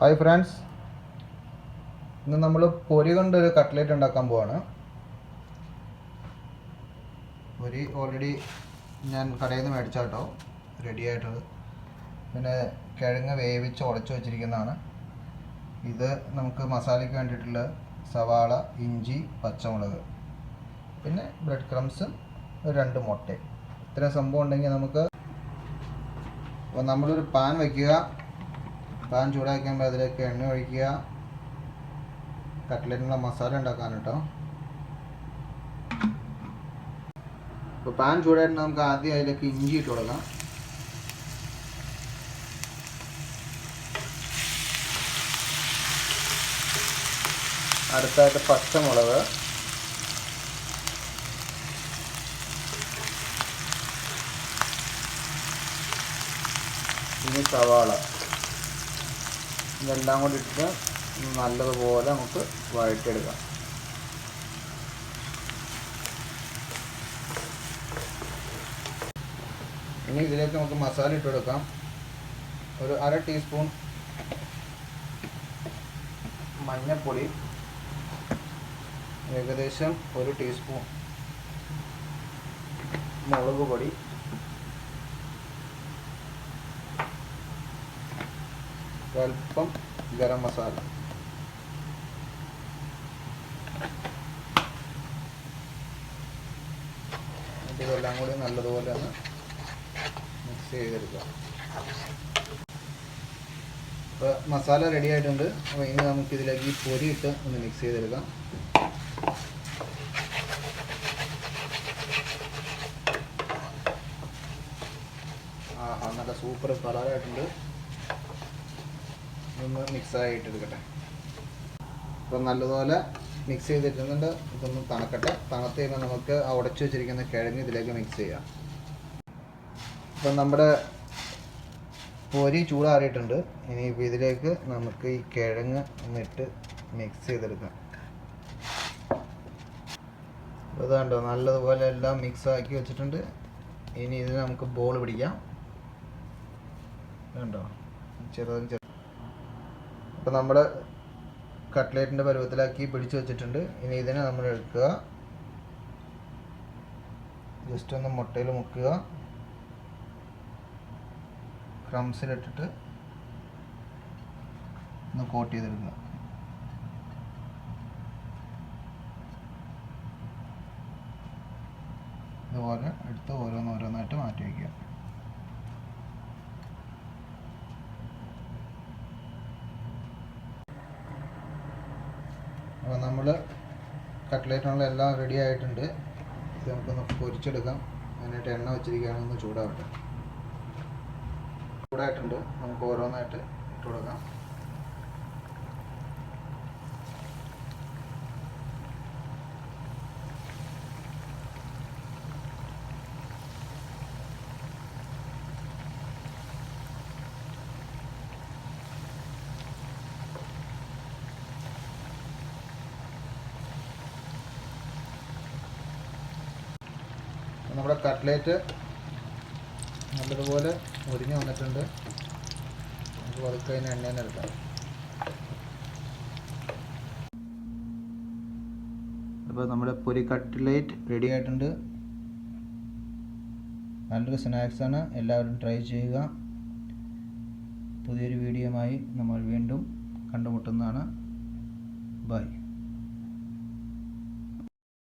Hi friends ഇന്ന് നമ്മൾ പൊരി കൊണ്ടൊരു കട്ട്ലേറ്റ് ഉണ്ടാക്കാൻ പോവാണ്. പൊരി ഓൾറെഡി ഞാൻ കടയിൽ നിന്ന് മേടിച്ചാട്ടോ റെഡി ആയിട്ടത്. പിന്നെ കിഴങ്ങ് വേവിച്ച് ഉടച്ച് വെച്ചിരിക്കുന്നതാണ്. ഇത് നമുക്ക് മസാലയ്ക്ക് വേണ്ടിയിട്ടുള്ള സവാള ഇഞ്ചി പച്ചമുളക്. പിന്നെ ബ്രെഡ് ക്രംസ് രണ്ട് മുട്ട. ഇത്രയും സംഭവം ഉണ്ടെങ്കിൽ നമുക്ക് നമ്മളൊരു പാൻ വയ്ക്കുക പാൻ ചൂടാക്കുമ്പോൾ അതിലേക്ക് എണ്ണ ഒഴിക്കുക. കട്ട്ലറ്റിനുള്ള മസാല ഉണ്ടാക്കാൻ കേട്ടോ. അപ്പോൾ പാൻ ചൂടായിട്ട് നമുക്ക് ആദ്യം അതിലേക്ക് ഇഞ്ചി ഇട്ട് കൊടുക്കാം. അടുത്തായിട്ട് പച്ചമുളക്. ഇനി സവാള. ഇതെല്ലാം കൂടി ഇട്ട് നല്ലതുപോലെ നമുക്ക് വഴറ്റെടുക്കാം ഇനി ഇതിലേക്ക് നമുക്ക് മസാല ഇട്ട് കൊടുക്കാം. ഒരു അര ടീസ്പൂൺ മഞ്ഞൾപ്പൊടി ഏകദേശം ഒരു ടീസ്പൂൺ മുളക് പൊടി അല്പം ഗരം മസാല. ഇതെല്ലാം കൂടി നല്ലതുപോലെ ഒന്ന് മിക്സ് ചെയ്തെടുക്കാം അപ്പോൾ മസാല റെഡി ആയിട്ടുണ്ട്. അപ്പോൾ ഇനി നമുക്ക് ഇതിലേക്ക് ഈ പൊരി ഇട്ട് ഒന്ന് മിക്സ് ചെയ്തെടുക്കാം. ആഹാ നല്ല സൂപ്പർ കളറായിട്ടുണ്ട്. ഒന്ന് മിക്സ് ആയിട്ട് എടുക്കട്ടെ. അപ്പം നല്ലതുപോലെ മിക്സ് ചെയ്തിട്ടുണ്ട് ഇതൊന്ന് തണക്കട്ടെ. തണുത്ത് കഴിയുമ്പോൾ നമുക്ക് ആ ഉടച്ചു വെച്ചിരിക്കുന്ന കിഴങ്ങ് ഇതിലേക്ക് മിക്സ് ചെയ്യാം. അപ്പം നമ്മുടെ പൊരി ചൂടാറിയിട്ടുണ്ട്. ഇനിയിപ്പോൾ ഇതിലേക്ക് നമുക്ക് ഈ കിഴങ്ങ് ഒന്നിട്ട് മിക്സ് ചെയ്തെടുക്കാം. അപ്പോൾ ഇതാണ്ടോ നല്ലതുപോലെ എല്ലാം മിക്സ് ആക്കി വെച്ചിട്ടുണ്ട്. ഇനി ഇതിന് നമുക്ക് ബോൾ പിടിക്കാം. കണ്ടോ ചെറുതും ചെറു അപ്പോൾ നമ്മൾ കട്ട്ലേറ്റിന്റെ പരുവത്തിലാക്കി പിടിച്ചു വെച്ചിട്ടുണ്ട്. ഇനി ഇതിനെ നമ്മൾ എടുക്കുക. ജസ്റ്റ് ഒന്ന് മുട്ടയിൽ മുക്കുക. ക്രംസിലിട്ടിട്ട് ഒന്ന് കോട്ട് ചെയ്തെടുക്കുക. ഇതുപോലെ എടുത്ത് ഓരോന്ന് ഓരോന്നായിട്ട് മാറ്റി വയ്ക്കുക. അപ്പോൾ നമ്മൾ കട്ട്ലേറ്റിനുള്ള എല്ലാം റെഡി ആയിട്ടുണ്ട്. ഇത് നമുക്കൊന്ന് പൊരിച്ചെടുക്കാം. അതിനായിട്ട് എണ്ണ വെച്ചിരിക്കുകയാണ് ഒന്ന് ചൂടാവട്ടെ. ചൂടായിട്ടുണ്ട്. നമുക്ക് ഓരോന്നായിട്ട് ഇട്ട് കൊടുക്കാം. നമ്മുടെ കട്ട്ലേറ്റ് നല്ലതുപോലെ മുരിഞ്ഞ് വന്നിട്ടുണ്ട്. നമുക്ക് പതുക്കെ അതിന് എണ്ണയിൽ എടുക്കാം. അപ്പോൾ നമ്മുടെ പൊരി കട്ട്ലേറ്റ് റെഡി ആയിട്ടുണ്ട്. നല്ലൊരു സ്നാക്സാണ് എല്ലാവരും ട്രൈ ചെയ്യുക. പുതിയൊരു വീഡിയോയുമായി നമ്മൾ വീണ്ടും കണ്ടുമുട്ടുന്നതാണ്. ബൈ